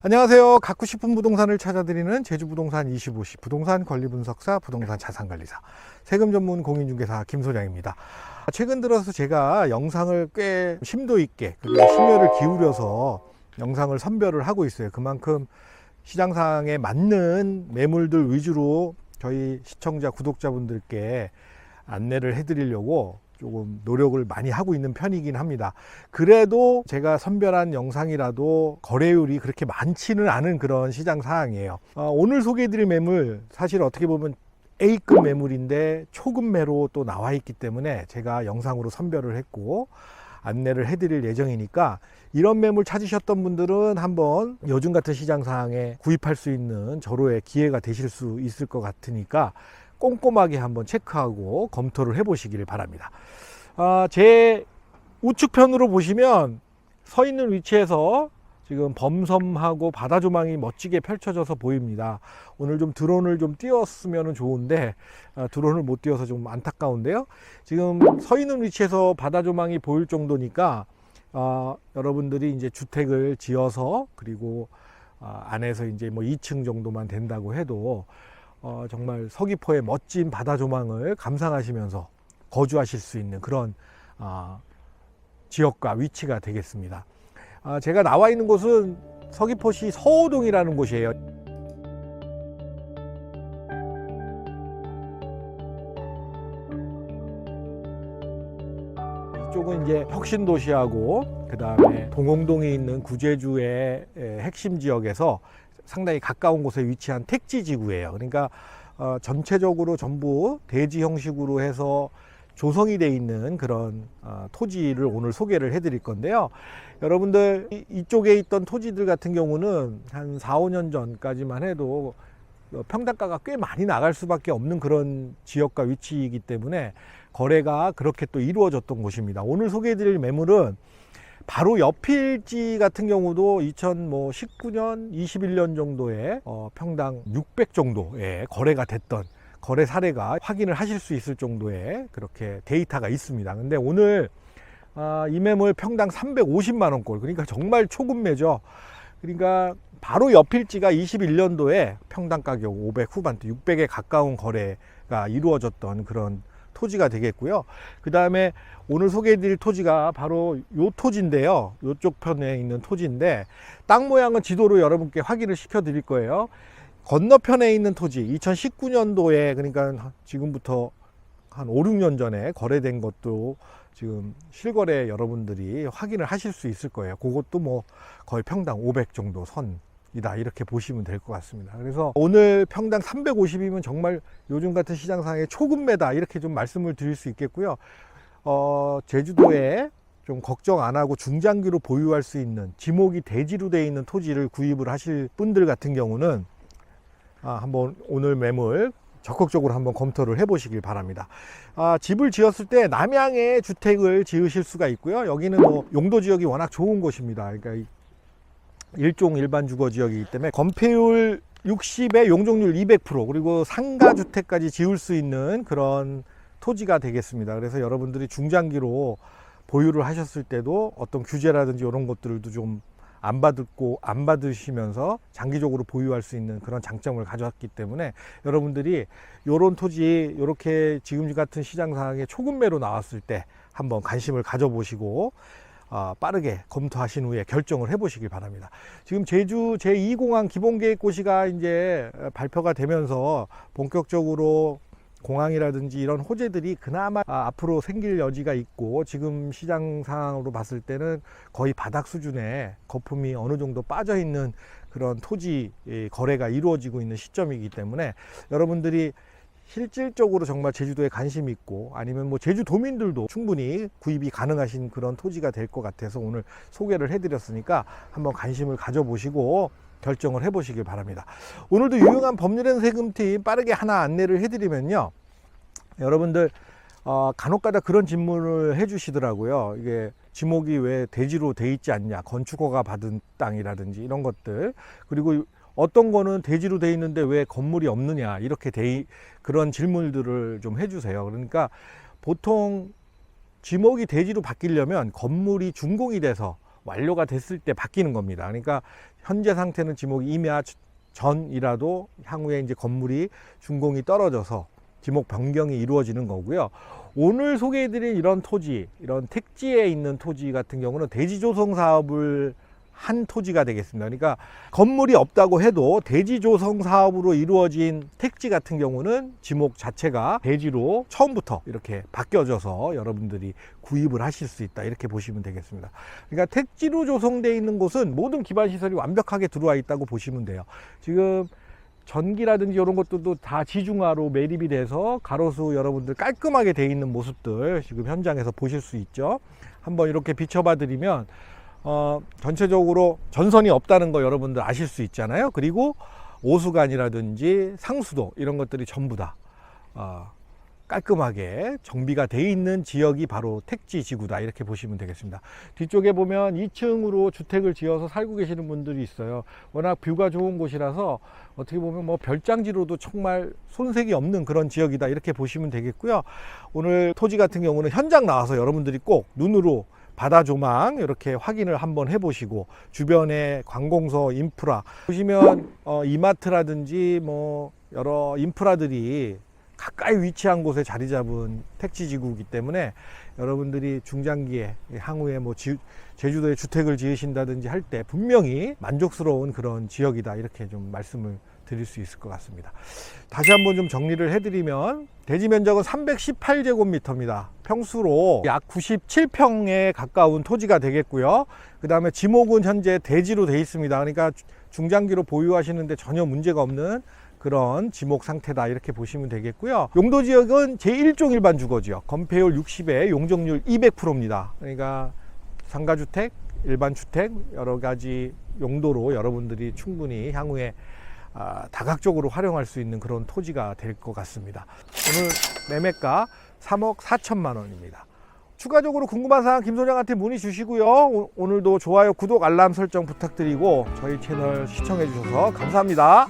안녕하세요. 갖고 싶은 부동산을 찾아드리는 제주 부동산 25시 부동산 권리 분석사 부동산 자산 관리사 세금 전문 공인중개사 김 소장입니다. 최근 들어서 제가 영상을 꽤 심도 있게 그리고 심혈을 기울여서 영상을 선별을 하고 있어요. 그만큼 시장 상황에 맞는 매물들 위주로 저희 시청자 구독자분들께 안내를 해드리려고 조금 노력을 많이 하고 있는 편이긴 합니다. 그래도 제가 선별한 영상이라도 거래율이 그렇게 많지는 않은 그런 시장 상황이에요. 어, 오늘 소개해드릴 매물 사실 어떻게 보면 A급 매물인데 초급매로 또 나와 있기 때문에 제가 영상으로 선별을 했고 안내를 해드릴 예정이니까 이런 매물 찾으셨던 분들은 한번 요즘 같은 시장 상황에 구입할 수 있는 절호의 기회가 되실 수 있을 것 같으니까 꼼꼼하게 한번 체크하고 검토를 해보시기를 바랍니다. 아, 제 우측편으로 보시면 서 있는 위치에서 지금 범섬하고 바다 조망이 멋지게 펼쳐져서 보입니다. 오늘 좀 드론을 좀 띄웠으면 좋은데 아, 드론을 못 띄워서 좀 안타까운데요. 지금 서 있는 위치에서 바다 조망이 보일 정도니까 아, 여러분들이 이제 주택을 지어서 그리고 아, 안에서 이제 뭐 2층 정도만 된다고 해도 어, 정말 서귀포의 멋진 바다 조망을 감상하시면서 거주하실 수 있는 그런 아, 지역과 위치가 되겠습니다. 아, 제가 나와 있는 곳은 서귀포시 서호동이라는 곳이에요. 이쪽은 이제 혁신도시하고 그 다음에 동홍동에 있는 구제주의 에, 핵심 지역에서 상당히 가까운 곳에 위치한 택지 지구예요. 그러니까 어, 전체적으로 전부 대지 형식으로 해서 조성이 돼 있는 그런 어, 토지를 오늘 소개를 해드릴 건데요. 여러분들 이- 이쪽에 있던 토지들 같은 경우는 한 4, 5년 전까지만 해도 어, 평당가가 꽤 많이 나갈 수밖에 없는 그런 지역과 위치이기 때문에 거래가 그렇게 또 이루어졌던 곳입니다. 오늘 소개해드릴 매물은 바로 옆일지 같은 경우도 2019년, 21년 정도에 어, 평당 600 정도에 거래가 됐던 거래 사례가 확인을 하실 수 있을 정도의 그렇게 데이터가 있습니다. 근데 오늘 아, 이 매물 평당 350만 원꼴 그러니까 정말 초급매죠. 그러니까 바로 옆일지가 21년도에 평당 가격 500 후반대 600에 가까운 거래가 이루어졌던 그런 토지가 되겠고요. 그 다음에 오늘 소개해드릴 토지가 바로 요 토지인데요. 요쪽 편에 있는 토지인데 땅 모양은 지도로 여러분께 확인을 시켜 드릴 거예요. 건너편에 있는 토지 2019년도에 그러니까 지금부터 한 5, 6년 전에 거래된 것도 지금 실거래 여러분들이 확인을 하실 수 있을 거예요. 그것도 뭐 거의 평당 500 정도 선 이다 이렇게 보시면 될 것 같습니다. 그래서 오늘 평당 350이면 정말 요즘 같은 시장 상황의 초급매다 이렇게 좀 말씀을 드릴 수 있겠고요. 어, 제주도에 좀 걱정 안 하고 중장기로 보유할 수 있는 지목이 대지로 되어 있는 토지를 구입을 하실 분들 같은 경우는 아, 한번 오늘 매물 적극적으로 한번 검토를 해보시길 바랍니다. 아, 집을 지었을 때 남양에 주택을 지으실 수가 있고요. 여기는 뭐 용도 지역이 워낙 좋은 곳입니다. 그러니까 이 일종 일반 주거 지역이기 때문에 건폐율 60에 용적률 200% 그리고 상가 주택까지 지을 수 있는 그런 토지가 되겠습니다. 그래서 여러분들이 중장기로 보유를 하셨을 때도 어떤 규제라든지 이런 것들도 좀 안 받고 안 받으시면서 장기적으로 보유할 수 있는 그런 장점을 가져왔기 때문에 여러분들이 이런 토지 이렇게 지금 같은 시장 상황에 초급매로 나왔을 때 한번 관심을 가져보시고 아, 빠르게 검토하신 후에 결정을 해보시길 바랍니다. 지금 제주 제2공항 기본계획 고시가 이제 발표가 되면서 본격적으로 공항이라든지 이런 호재들이 그나마 아, 앞으로 생길 여지가 있고 지금 시장 상황으로 봤을 때는 거의 바닥 수준의 거품이 어느 정도 빠져 있는 그런 토지 예, 거래가 이루어지고 있는 시점이기 때문에 여러분들이 실질적으로 정말 제주도에 관심 있고 아니면 뭐 제주도민들도 충분히 구입이 가능하신 그런 토지가 될 것 같아서 오늘 소개를 해드렸으니까 한번 관심을 가져보시고 결정을 해보시길 바랍니다. 오늘도 유용한 법률엔 세금팀 빠르게 하나 안내를 해드리면요. 여러분들 어, 간혹가다 그런 질문을 해주시더라고요. 이게 지목이 왜 대지로 돼 있지 않냐, 건축허가 받은 땅이라든지 이런 것들 그리고 어떤 거는 대지로 돼 있는데 왜 건물이 없느냐 이렇게 돼 있- 그런 질문들을 좀 해주세요. 그러니까 보통 지목이 대지로 바뀌려면 건물이 준공이 돼서 완료가 됐을 때 바뀌는 겁니다. 그러니까 현재 상태는 지목이 임야 전이라도 향후에 이제 건물이 준공이 떨어져서 지목 변경이 이루어지는 거고요. 오늘 소개해드린 이런 토지, 이런 택지에 있는 토지 같은 경우는 대지 조성 사업을 한 토지가 되겠습니다. 그러니까 건물이 없다고 해도 대지 조성 사업으로 이루어진 택지 같은 경우는 지목 자체가 대지로 처음부터 이렇게 바뀌어져서 여러분들이 구입을 하실 수 있다 이렇게 보시면 되겠습니다. 그러니까 택지로 조성되어 있는 곳은 모든 기반 시설이 완벽하게 들어와 있다고 보시면 돼요. 지금 전기라든지 이런 것들도 다 지중화로 매립이 돼서 가로수 여러분들 깔끔하게 돼 있는 모습들 지금 현장에서 보실 수 있죠. 한번 이렇게 비춰봐 드리면 어, 전체적으로 전선이 없다는 거 여러분들 아실 수 있잖아요. 그리고 오수관이라든지 상수도 이런 것들이 전부 다 어, 깔끔하게 정비가 돼 있는 지역이 바로 택지 지구다 이렇게 보시면 되겠습니다. 뒤쪽에 보면 2층으로 주택을 지어서 살고 계시는 분들이 있어요. 워낙 뷰가 좋은 곳이라서 어떻게 보면 뭐 별장지로도 정말 손색이 없는 그런 지역이다 이렇게 보시면 되겠고요. 오늘 토지 같은 경우는 현장 나와서 여러분들이 꼭 눈으로 바다 조망 이렇게 확인을 한번 해보시고 주변에 관공서 인프라 보시면 어, 이마트라든지 뭐 여러 인프라들이 가까이 위치한 곳에 자리 잡은 택지 지구이기 때문에 여러분들이 중장기에 향후에 뭐 지- 제주도에 주택을 지으신다든지 할 때 분명히 만족스러운 그런 지역이다. 이렇게 좀 말씀을 드릴 수 있을 것 같습니다. 다시 한번 좀 정리를 해드리면 대지 면적은 318제곱미터입니다. 평수로 약 97평에 가까운 토지가 되겠고요. 그 다음에 지목은 현재 대지로 돼 있습니다. 그러니까 중장기로 보유하시는데 전혀 문제가 없는 그런 지목 상태다 이렇게 보시면 되겠고요. 용도 지역은 제1종 일반 주거 지역 건폐율 60에 용적률 200%입니다. 그러니까 상가주택, 일반 주택 여러 가지 용도로 여러분들이 충분히 향후에 아, 다각적으로 활용할 수 있는 그런 토지가 될 것 같습니다. 오늘 매매가 3억 4천만 원입니다. 추가적으로 궁금한 사항 김 소장한테 문의 주시고요. 오- 오늘도 좋아요, 구독, 알람 설정 부탁드리고 저희 채널 시청해 주셔서 감사합니다.